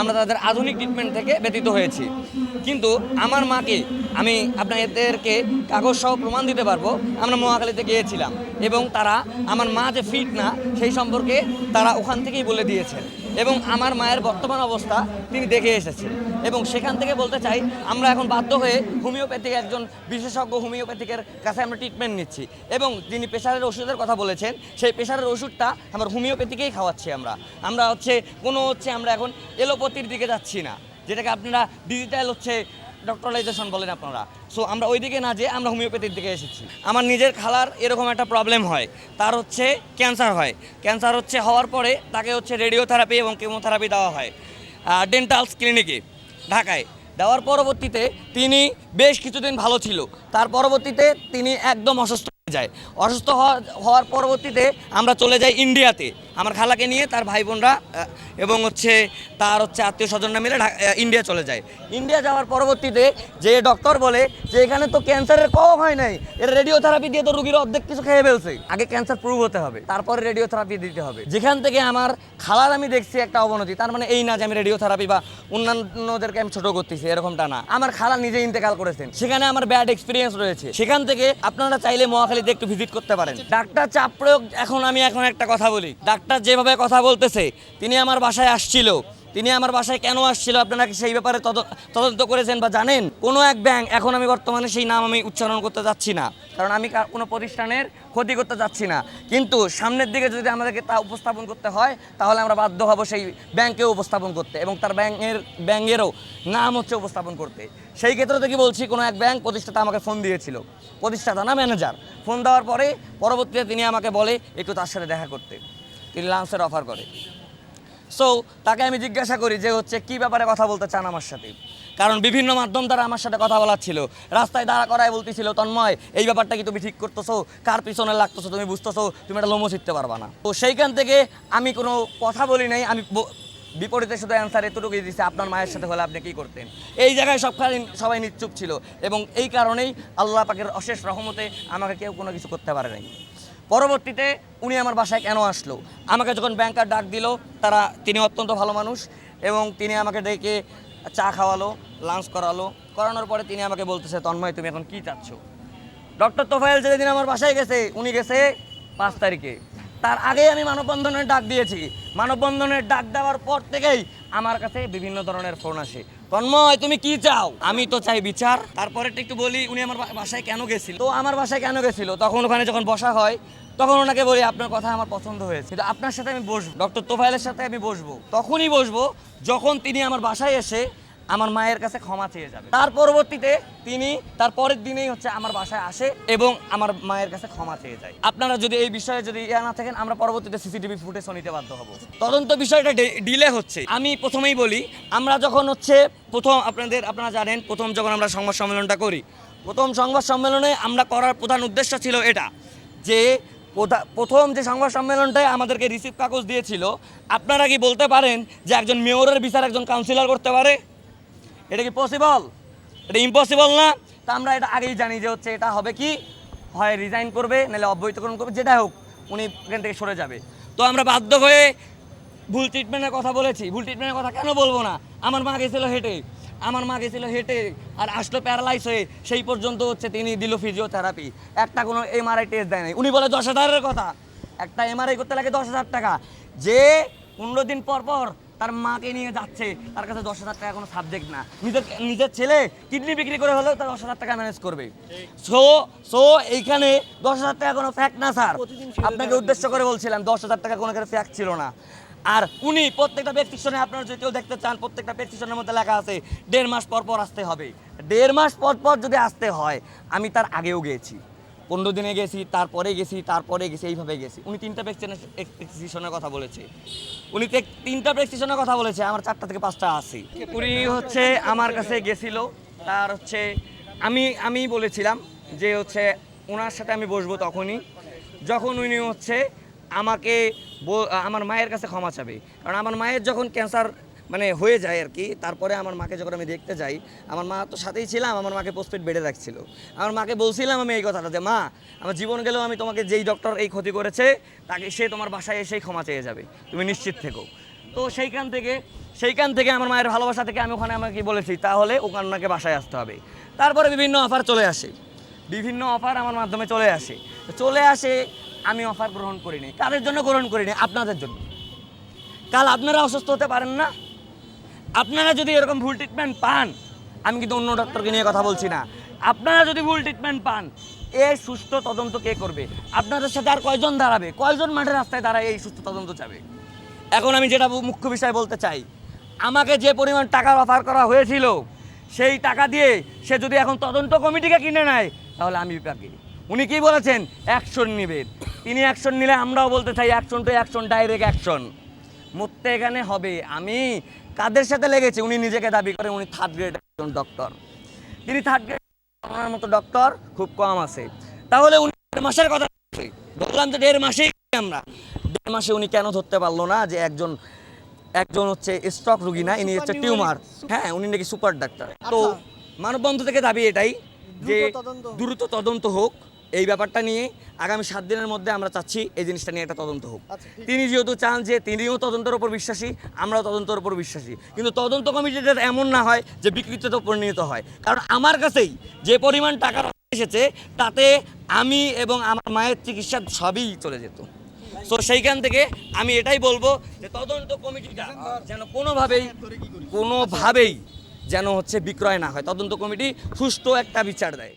আমরা তাদের আধুনিক ট্রিটমেন্ট থেকে ব্যতীত হয়েছি। কিন্তু আমার মাকে আমি আপনাদেরকে কাগজ সহ প্রমাণ দিতে পারব, আমরা মহাকালীতে গিয়েছিলাম এবং তারা আমার মা যে ফিট না, সেই সম্পর্কে তারা ওখান থেকেই বলে দিয়েছেন এবং আমার মায়ের বর্তমান অবস্থা তিনি দেখে এসেছেন এবং সেখান থেকে বলতে চাই, আমরা এখন বাধ্য হয়ে হোমিওপ্যাথিক একজন বিশেষজ্ঞ হোমিওপ্যাথিকের কাছে আমরা ট্রিটমেন্ট নিচ্ছি এবং যিনি প্রেশারের ওষুধের কথা বলেছেন, সেই প্রেশারের ওষুধটা আমরা হোমিওপ্যাথিকেই খাওয়াচ্ছি আমরা। আমরা হচ্ছে, কোনো হচ্ছে আমরা এখন এলোপ্যাথির দিকে যাচ্ছি না, যেটাকে আপনারা ডিজিটাল হচ্ছে ডক্টরাইজেশন বলেন আপনারা। সো আমরা ওই দিকে না যেয়ে আমরা হোমিওপ্যাথির দিকে এসেছি। আমার নিজের খালার এরকম একটা প্রবলেম হয়, তার হচ্ছে ক্যান্সার হয়। ক্যান্সার হচ্ছে হওয়ার পরে তাকে হচ্ছে রেডিওথেরাপি এবং কেমোথেরাপি দেওয়া হয় ডেন্টালস ক্লিনিকে ঢাকায়। দেওয়ার পরবর্তীতে তিনি বেশ কিছুদিন ভালো ছিল। তার পরবর্তীতে তিনি একদম অসুস্থ যায়। অসুস্থ হওয়া- হওয়ার পরবর্তীতে আমরা চলে যাই ইন্ডিয়াতে। আমার খালাকে নিয়ে তার ভাই বোনরা এবং হচ্ছে তার হচ্ছে আত্মীয় স্বজনরা মিলে ইন্ডিয়া চলে যায়। ইন্ডিয়া যাওয়ার পরবর্তীতে যে ডক্টর বলে যে এখানে তো ক্যান্সারের কম হয় নাই, এর রেডিওথেরাপি দিয়ে তো রুগীর অর্ধেক কিছু খেয়ে ফেলছে। আগে ক্যান্সার প্রুভ হতে হবে, তারপরে রেডিওথেরাপি দিতে হবে। যেখান থেকে আমার খালার আমি দেখছি একটা অবনতি, তার মানে এই না যে আমি রেডিওথেরাপি বা অন্যান্যদেরকে আমি ছোট করতেছি, এরকমটা না। আমার খালা নিজে ইন্তেকাল করেছেন। সেখানে আমার ব্যাড এক্সপিরিয়েন্স রয়েছে। সেখান থেকে আপনারা চাইলে মহাখালীতে একটু ভিজিট করতে পারেন। ডাক্তার চাপ প্রয়োগ এখন আমি এখন একটা কথা বলি। ডাক্তার যেভাবে কথা বলতেছে, তিনি আমার বাসায় আসছিল। তিনি আমার বাসায় কেন আসছিল? আপনারা সেই ব্যাপারে তদ- তদন্ত করেছেন বা জানেন? কোনো এক ব্যাংক, এখন আমি বর্তমানে সেই নাম আমি উচ্চারণ করতে যাচ্ছি না। কারণ আমি কোনো প্রতিষ্ঠানের ক্ষতি করতে যাচ্ছি না। কিন্তু সামনের দিকে যদি আমাদেরকে তা উপস্থাপন করতে হয়, তাহলে আমরা বাধ্য হব সেই ব্যাংকেও উপস্থাপন করতে এবং তার ব্যাংকের, ব্যাংকেরও নাম হচ্ছে উপস্থাপন করতে। সেই ক্ষেত্রে থেকে বলছি, কোনো এক ব্যাংক প্রতিষ্ঠাতা আমাকে ফোন দিয়েছিল। প্রতিষ্ঠাতা না ম্যানেজার। ফোন দেওয়ার পরে পরবর্তীতে তিনি আমাকে বলে, একটু তার সাথে দেখা করতে। তিনি লাঞ্চের অফার করে। সো তাকে আমি জিজ্ঞাসা করি যে হচ্ছে কি ব্যাপারে কথা বলতে চান আমার সাথে? কারণ বিভিন্ন মাধ্যম দ্বারা আমার সাথে কথা বলার ছিল রাস্তায় দাঁড়া করায় বলতেছিল, তন্ময়, এই ব্যাপারটা কি তুমি ঠিক করতেছো? কার পিছনে লাগতেছো? তুমি বুঝতেছো? তুমি একটা লোমো শিখতে পারবা না। তো সেইখান থেকে আমি কোনো কথা বলি নাই, আমি বিপরীতে শুধু অ্যান্সার এতটুকুই দিচ্ছে আপনার মায়ের সাথে হলে আপনি কি করতেন? এই জায়গায় সব সবাই নিশ্চুপ ছিল এবং এই কারণেই আল্লাহ পাকের অশেষ রহমতে আমাকে কেউ কোনো কিছু করতে পারে নাই পরবর্তীতে উনি আমার বাসায় কেন আসলো? আমাকে যখন ব্যাংকার ডাক দিল, তারা তিনি অত্যন্ত ভালো মানুষ এবং তিনি আমাকে ডেকে চা খাওয়ালো লাঞ্চ করালো। করানোর পরে তিনি আমাকে বলতেছে, তন্ময়, তুমি এখন কি চাচ্ছ? ডক্টর তোফায়েল যেদিন আমার বাসায় গেছে, উনি গেছে পাঁচ তারিখে। তার আগে আমি মানববন্ধনের ডাক দিয়েছি। মানববন্ধনের ডাক দেওয়ার পর থেকেই আমার কাছে বিভিন্ন ধরনের ফোন আসে। তন্ময়, তুমি কি চাও? আমি তো চাই বিচার। তারপরে একটু বলি, উনি আমার বাসায় কেন গেছিল? তো আমার বাসায় কেন গেছিল? তখন ওখানে যখন বসা হয়, তখন ওনাকে বলি, আপনার কথা আমার পছন্দ হয়েছে। কিন্তু আপনার সাথে আমি বসবো। ডক্টর তোফায়েলের সাথে আমি বসবো। তখনই বসবো, যখন তিনি আমার বাসায় এসে আমার মায়ের কাছে ক্ষমা চেয়ে যাবে। তার পরবর্তীতে তিনি তার পরের দিনেই হচ্ছে আমার বাসায় আসে এবং আমার মায়ের কাছে ক্ষমা চেয়ে যায়। আপনারা যদি এই বিষয়ে যদি ইয়া না থাকেন, আমরা পরবর্তীতে সিসিটিভি ফুটেজও নিতে বাধ্য হব। তদন্ত বিষয়টা ডিলে হচ্ছে। আমি প্রথমেই বলি, আমরা যখন হচ্ছে প্রথম আপনাদের, আপনারা জানেন, প্রথম যখন আমরা সংবাদ সম্মেলনটা করি, প্রথম সংবাদ সম্মেলনে আমরা করার প্রধান উদ্দেশ্য ছিল এটা, যে প্রথম যে সংবাদ সম্মেলনটায় আমাদেরকে রিসিভ কাগজ দিয়েছিল, আপনারা কি বলতে পারেন যে একজন মেয়রের বিচার একজন কাউন্সিলর করতে পারে? এটা কি পসিবল এটা ইম্পসিবল না? তা আমরা এটা আগেই জানি যে হচ্ছে এটা হবে কি? হয় রিজাইন করবে, নাহলে অবৈধকরণ করবে যেটা হোক, উনি এখান থেকে সরে যাবে। তো আমরা বাধ্য হয়ে ভুল ট্রিটমেন্টের কথা বলেছি। ভুল ট্রিটমেন্টের কথা কেন বলব না? আমার মা গেছিল হেঁটে। আমার মা গেছিল হেঁটে আর আসলো প্যারালাইজ হয়ে। সেই পর্যন্ত হচ্ছে তিনি দিল ফিজিওথেরাপি একটা কোনো এমআরআই টেস্ট দেয় নাই। উনি বলে দশ হাজারের কথা। একটা এমআরআই করতে লাগে দশ হাজার টাকা। যে পনেরো দিন পর পর তার মাকে নিয়ে যাচ্ছে। তার কাছে দশ হাজার টাকা কোনো সাবজেক্ট না। নিজের নিজের ছেলে কিডনি বিক্রি করে হলেও তার দশ হাজার টাকা ম্যানেজ করবে। সো সো এইখানে দশ হাজার টাকা কোনো ফ্যাক্ট না স্যার আপনাকে উদ্দেশ্য করে বলছিলাম দশ হাজার টাকা কোনো ফ্যাক্ট ছিল না। আর উনি প্রত্যেকটা প্রেসক্রিপশনে আপনারা যদি কেউ দেখতে চান প্রত্যেকটা প্রেসক্রিপশনের মধ্যে লেখা আছে দেড় মাস পর পর আসতে হবে। দেড় মাস পর পর যদি আসতে হয় আমি তার আগেও গিয়েছি। পনেরো দিনে গেছি, তারপরে গেছি তারপরে গেছি, এইভাবে গেছি। উনি তিনটা প্রেসক্রিপশনের কথা বলেছে। উনি তিনটা প্রেসক্রিপশনের কথা বলেছে, আমার চারটা থেকে পাঁচটা আসি উনি হচ্ছে আমার কাছে গেছিল, তার হচ্ছে, আমি আমি বলেছিলাম যে হচ্ছে ওনার সাথে আমি বসবো তখনই। যখন উনি হচ্ছে আমাকে আমার মায়ের কাছে ক্ষমা চাবে। কারণ আমার মায়ের যখন ক্যান্সার মানে হয়ে যায় আর কি। তারপরে আমার মাকে যখন আমি দেখতে যাই, আমার মা তো সাথেই ছিলাম, আমার মাকে পোস্টপেড বেডে রাখছিল। আমার মাকে বলছিলাম আমি এই কথাটা যে, মা, আমার জীবন গেলেও আমি তোমাকে যেই ডক্টর এই ক্ষতি করেছে, তাকে সে তোমার বাসায় এসেই ক্ষমা চেয়ে যাবে। তুমি নিশ্চিত থেকো। তো সেইখান থেকে সেইখান থেকে আমার মায়ের ভালোবাসা থেকে আমি ওখানে আমাকে বলেছি, তাহলে ওখানে ওনাকে বাসায় আসতে হবে। তারপরে বিভিন্ন অফার চলে আসে। বিভিন্ন অফার আমার মাধ্যমে চলে আসে। চলে আসে, আমি অফার গ্রহণ করিনি। কাদের জন্য গ্রহণ করিনি? আপনাদের জন্য। কাল আপনারা অসুস্থ হতে পারেন না। আপনারা যদি এরকম ভুল ট্রিটমেন্ট পান, আমি কিন্তু অন্য ডক্টরকে নিয়ে কথা বলছি না। আপনারা যদি ভুল ট্রিটমেন্ট পান এর সুস্থ তদন্ত কে করবে? আপনাদের সাথে আর কয়জন দাঁড়াবে? কয়জন মাঠের রাস্তায় দাঁড়ায় এই সুস্থ তদন্ত যাবে এখন আমি যেটা মুখ্য বিষয় বলতে চাই, আমাকে যে পরিমাণ টাকা অফার করা হয়েছিল, সেই টাকা দিয়ে সে যদি এখন তদন্ত কমিটিকে কিনে নেয়, তাহলে আমি বিপাকে। উনি কি বলেছেন? অ্যাকশন নেবেন তিনি অ্যাকশন নিলে আমরাও বলতে চাই action to action direct action মরতে এখানে হবে। আমি কাদের সাথে লেগেছে? উনি নিজেকে দাবি করেন উনি থার্ড গ্রেড একজন ডক্টর তিনি থার্ড গ্রেড আমার মতো ডক্টর খুব কম আছে। তাহলে উনি দেড় মাসের কথা। বললাম যে দেড় মাসেই আমরা। দেড় মাসে উনি কেন ধরতে পারল না যে একজন একজন হচ্ছে স্ট্রক রুগী না ইনি হচ্ছে টিউমার হ্যাঁ উনি নাকি সুপার ডাক্তার তো আচ্ছা। মানববন্ধ থেকে দাবি এটাই যে দ্রুত তদন্ত হোক। এই ব্যাপারটা নিয়ে আগামী সাত দিনের মধ্যে আমরা চাচ্ছি এই জিনিসটা নিয়ে একটা তদন্ত হোক। আচ্ছা, তিনি যেহেতু চান যে তিনিও তদন্তের উপর বিশ্বাসী আমরাও তদন্তের উপর বিশ্বাসী। কিন্তু তদন্ত কমিটিটা এমন না হয় যে বিকৃতিতে পরিণত হয়। কারণ আমার কাছেই যে পরিমাণ টাকা এসেছে তাতে আমি এবং আমার মায়ের চিকিৎসা সবই চলে যেত। তো সেইখান থেকে আমি এটাই বলব যে তদন্ত কমিটিটা যেন কোনোভাবেই কোনোভাবেই যেন হচ্ছে বিক্রয় না হয়। তদন্ত কমিটি সুষ্ঠু একটা বিচার দেয়।